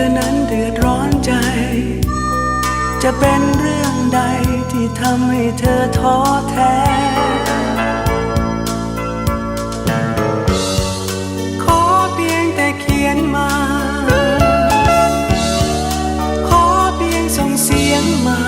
ธอนั้นเดือดร้อนใจ จะเป็นเรื่องใดที่ทำให้เธอท้อแท้ขอเพียงแต่เขียนมาขอเพียงส่งเสียงมา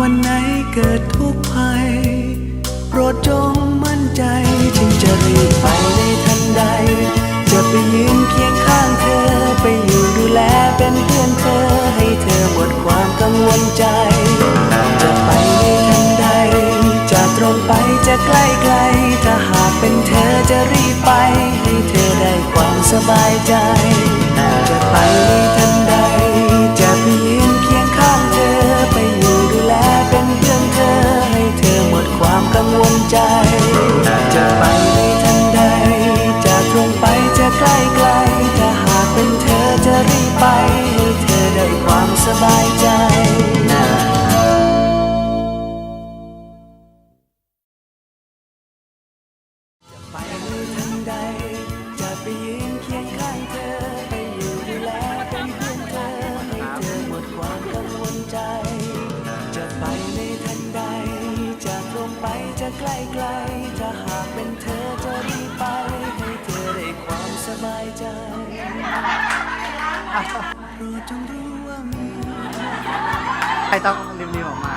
วันไหนเกิดทุกข์ภัย โปรดจงมั่นใจจึงจะรีบไปในทันใด จะไปยืนเคียงข้างเธอ ไปอยู่ดูแลเป็นเพื่อนเธอ ให้เธอหมดความกังวลใจ จะไปในทันใด จะตรงไปจะใกล้ไกล ถ้าหากเป็นเธอจะรีบไป ให้เธอได้ความสบายใจ ใครต้องริมๆออกมา